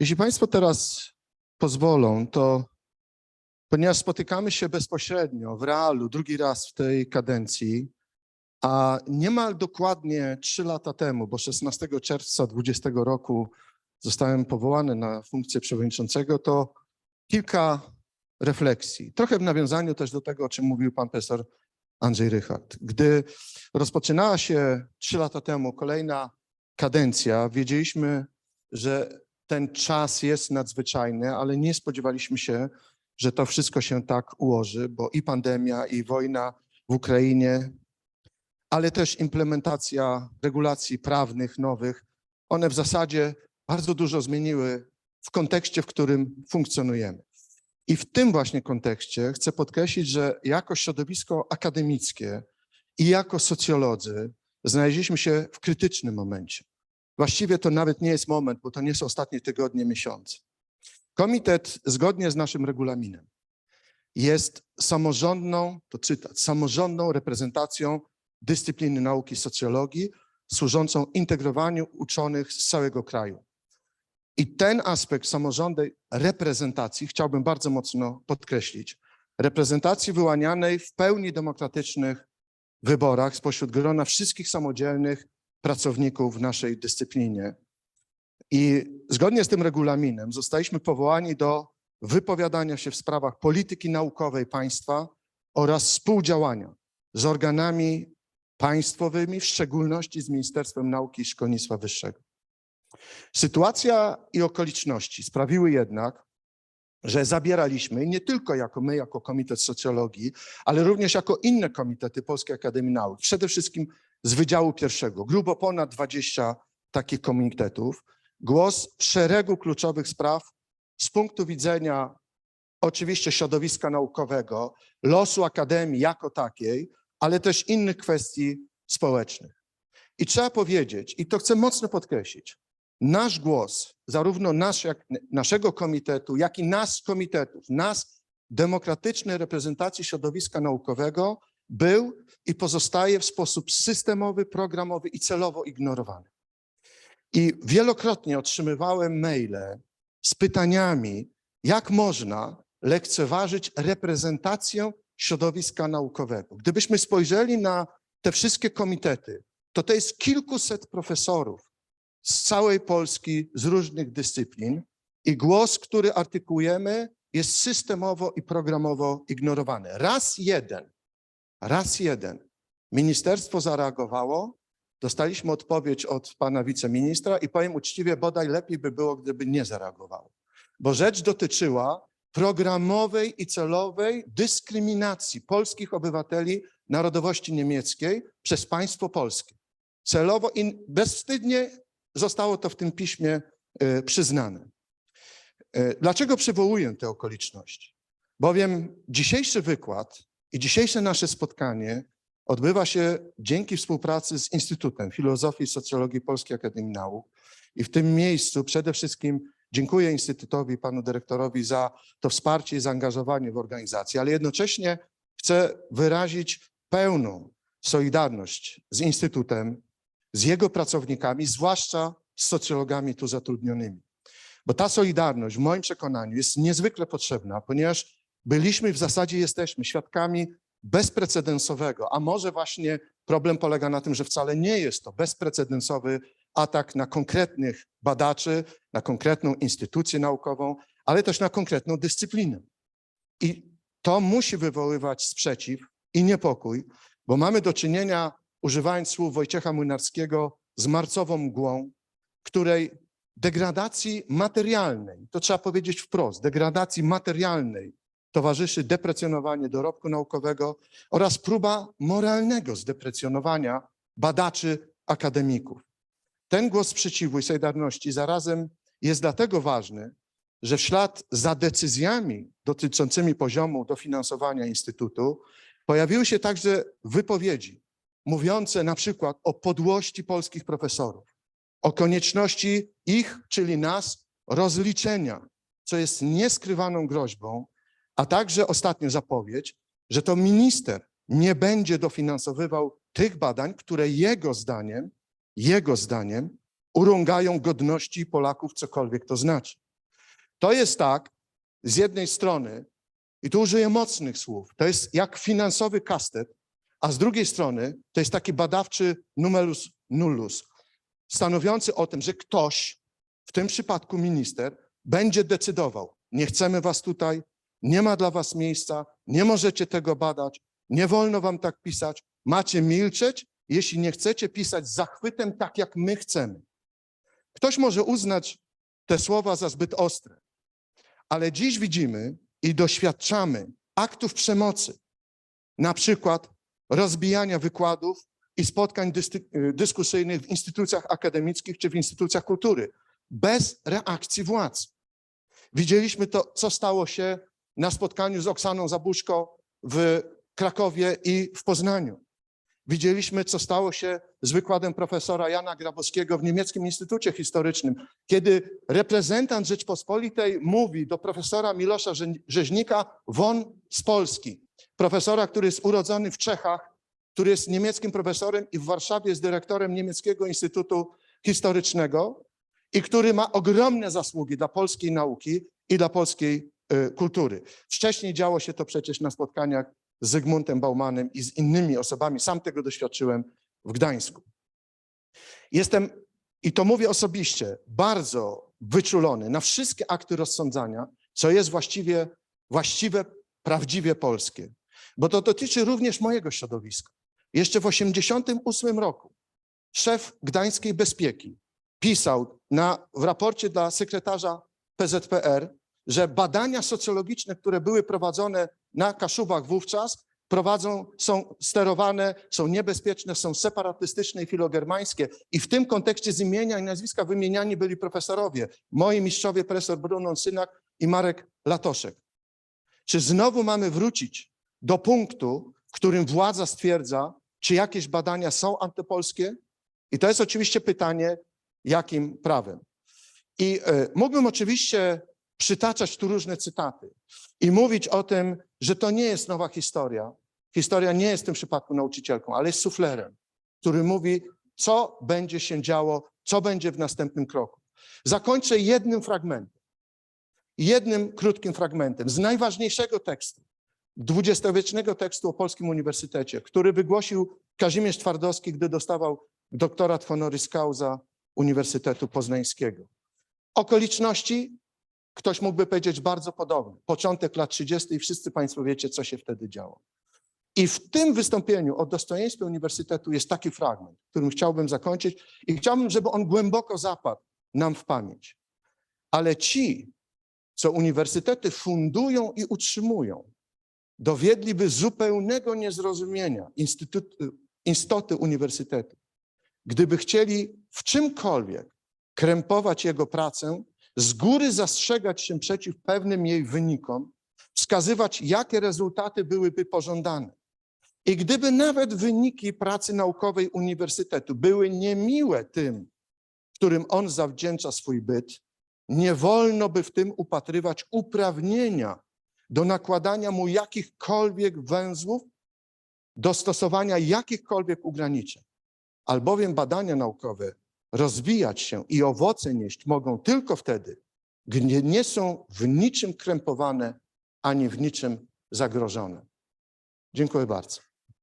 Jeśli Państwo teraz pozwolą, to ponieważ spotykamy się bezpośrednio w realu drugi raz w tej kadencji, a niemal dokładnie trzy lata temu, bo 16 czerwca 2020 roku zostałem powołany na funkcję przewodniczącego, to kilka refleksji. Trochę w nawiązaniu też do tego, o czym mówił pan profesor Andrzej Rychard. Gdy rozpoczynała się trzy lata temu kolejna kadencja, wiedzieliśmy, że ten czas jest nadzwyczajny, ale nie spodziewaliśmy się, że to wszystko się tak ułoży, bo i pandemia, i wojna w Ukrainie, ale też implementacja regulacji prawnych nowych, one w zasadzie bardzo dużo zmieniły w kontekście, w którym funkcjonujemy. I w tym właśnie kontekście chcę podkreślić, że jako środowisko akademickie i jako socjolodzy znaleźliśmy się w krytycznym momencie. Właściwie to nawet nie jest moment, bo to nie są ostatnie tygodnie, miesiące. Komitet, zgodnie z naszym regulaminem, jest samorządną, to cytat, samorządną reprezentacją dyscypliny nauki socjologii, służącą integrowaniu uczonych z całego kraju. I ten aspekt samorządnej reprezentacji chciałbym bardzo mocno podkreślić. Reprezentacji wyłanianej w pełni demokratycznych wyborach spośród grona wszystkich samodzielnych pracowników w naszej dyscyplinie. I zgodnie z tym regulaminem zostaliśmy powołani do wypowiadania się w sprawach polityki naukowej państwa oraz współdziałania z organami państwowymi, w szczególności z Ministerstwem Nauki i Szkolnictwa Wyższego. Sytuacja i okoliczności sprawiły jednak, że zabieraliśmy, nie tylko jako my, jako Komitet Socjologii, ale również jako inne komitety Polskiej Akademii Nauk, przede wszystkim z Wydziału Pierwszego, grubo ponad 20 takich komitetów, głos w szeregu kluczowych spraw z punktu widzenia oczywiście środowiska naukowego, losu Akademii jako takiej, ale też innych kwestii społecznych. I trzeba powiedzieć, i to chcę mocno podkreślić, nasz głos, zarówno nasz, jak, naszego komitetu, jak i nas komitetów, nas demokratycznej reprezentacji środowiska naukowego był i pozostaje w sposób systemowy, programowy i celowo ignorowany. I wielokrotnie otrzymywałem maile z pytaniami, jak można lekceważyć reprezentację środowiska naukowego. Gdybyśmy spojrzeli na te wszystkie komitety, to to jest kilkuset profesorów z całej Polski, z różnych dyscyplin i głos, który artykułujemy, jest systemowo i programowo ignorowany. Raz jeden, raz jeden ministerstwo zareagowało, dostaliśmy odpowiedź od pana wiceministra i powiem uczciwie, bodaj lepiej by było, gdyby nie zareagowało. Bo rzecz dotyczyła programowej i celowej dyskryminacji polskich obywateli narodowości niemieckiej przez państwo polskie. Celowo i bezwstydnie zostało to w tym piśmie y, przyznane. Y, Dlaczego przywołuję te okoliczności? Bowiem dzisiejszy wykład i dzisiejsze nasze spotkanie odbywa się dzięki współpracy z Instytutem Filozofii i Socjologii Polskiej Akademii Nauk. I w tym miejscu przede wszystkim dziękuję Instytutowi, panu dyrektorowi za to wsparcie i zaangażowanie w organizację, ale jednocześnie chcę wyrazić pełną solidarność z Instytutem, z jego pracownikami, zwłaszcza z socjologami tu zatrudnionymi. Bo ta solidarność w moim przekonaniu jest niezwykle potrzebna, ponieważ byliśmy, w zasadzie jesteśmy świadkami bezprecedensowego, a może właśnie problem polega na tym, że wcale nie jest to bezprecedensowy atak na konkretnych badaczy, na konkretną instytucję naukową, ale też na konkretną dyscyplinę. I to musi wywoływać sprzeciw i niepokój, bo mamy do czynienia, używając słów Wojciecha Młynarskiego, z marcową mgłą, której degradacji materialnej, to trzeba powiedzieć wprost, degradacji materialnej towarzyszy deprecjonowanie dorobku naukowego oraz próba moralnego zdeprecjonowania badaczy, akademików. Ten głos sprzeciwu i solidarności zarazem jest dlatego ważny, że w ślad za decyzjami dotyczącymi poziomu dofinansowania Instytutu pojawiły się także wypowiedzi mówiące na przykład o podłości polskich profesorów, o konieczności ich, czyli nas, rozliczenia, co jest nieskrywaną groźbą, a także ostatnio zapowiedź, że to minister nie będzie dofinansowywał tych badań, które jego zdaniem, jego zdaniem urągają godności Polaków, cokolwiek to znaczy. To jest tak, z jednej strony, i tu użyję mocnych słów, to jest jak finansowy kastet, a z drugiej strony to jest taki badawczy numerus nullus, stanowiący o tym, że ktoś, w tym przypadku minister, będzie decydował, nie chcemy was tutaj, nie ma dla was miejsca, nie możecie tego badać, nie wolno wam tak pisać, macie milczeć, jeśli nie chcecie pisać z zachwytem tak, jak my chcemy. Ktoś może uznać te słowa za zbyt ostre, ale dziś widzimy i doświadczamy aktów przemocy, na przykład rozbijania wykładów i spotkań y, dyskusyjnych w instytucjach akademickich czy w instytucjach kultury, bez reakcji władz. Widzieliśmy to, co stało się na spotkaniu z Oksaną Zabuszko w Krakowie i w Poznaniu. Widzieliśmy, co stało się z wykładem profesora Jana Grabowskiego w Niemieckim Instytucie Historycznym, kiedy reprezentant Rzeczpospolitej mówi do profesora Milosza Rze- Rzeźnika won z Polski. Profesora, który jest urodzony w Czechach, który jest niemieckim profesorem i w Warszawie jest dyrektorem Niemieckiego Instytutu Historycznego i który ma ogromne zasługi dla polskiej nauki i dla polskiej y, kultury. Wcześniej działo się to przecież na spotkaniach z Zygmuntem Baumanem i z innymi osobami. Sam tego doświadczyłem w Gdańsku. Jestem, i to mówię osobiście, bardzo wyczulony na wszystkie akty rozsądzania, co jest właściwie, właściwe, prawdziwie polskie. Bo to dotyczy również mojego środowiska. Jeszcze w 1988 roku szef Gdańskiej Bezpieki pisał na, w raporcie dla sekretarza PZPR, że badania socjologiczne, które były prowadzone na Kaszubach wówczas, prowadzą, są sterowane, są niebezpieczne, są separatystyczne i filogermańskie. I w tym kontekście z imienia i nazwiska wymieniani byli profesorowie. Moi mistrzowie, profesor Brunon Synak i Marek Latoszek. Czy znowu mamy wrócić do punktu, w którym władza stwierdza, czy jakieś badania są antypolskie? I to jest oczywiście pytanie, jakim prawem. I e, mógłbym oczywiście przytaczać tu różne cytaty i mówić o tym, że to nie jest nowa historia. Historia nie jest w tym przypadku nauczycielką, ale jest suflerem, który mówi, co będzie się działo, co będzie w następnym kroku. Zakończę jednym fragmentem, jednym krótkim fragmentem z najważniejszego tekstu, dwudziestowiecznego tekstu o Polskim Uniwersytecie, który wygłosił Kazimierz Twardowski, gdy dostawał doktorat honoris causa Uniwersytetu Poznańskiego. Okoliczności, ktoś mógłby powiedzieć, bardzo podobne. Początek lat 30. i wszyscy Państwo wiecie, co się wtedy działo. I w tym wystąpieniu o dostojeństwie Uniwersytetu jest taki fragment, którym chciałbym zakończyć i chciałbym, żeby on głęboko zapadł nam w pamięć. Ale ci, co uniwersytety fundują i utrzymują, dowiedliby zupełnego niezrozumienia instytut, istoty uniwersytetu. Gdyby chcieli w czymkolwiek krępować jego pracę, z góry zastrzegać się przeciw pewnym jej wynikom, wskazywać, jakie rezultaty byłyby pożądane. I gdyby nawet wyniki pracy naukowej uniwersytetu były niemiłe tym, którym on zawdzięcza swój byt, nie wolno by w tym upatrywać uprawnienia do nakładania mu jakichkolwiek węzłów, do stosowania jakichkolwiek ograniczeń. Albowiem badania naukowe rozwijać się i owoce nieść mogą tylko wtedy, gdy nie są w niczym krępowane ani w niczym zagrożone. Dziękuję bardzo.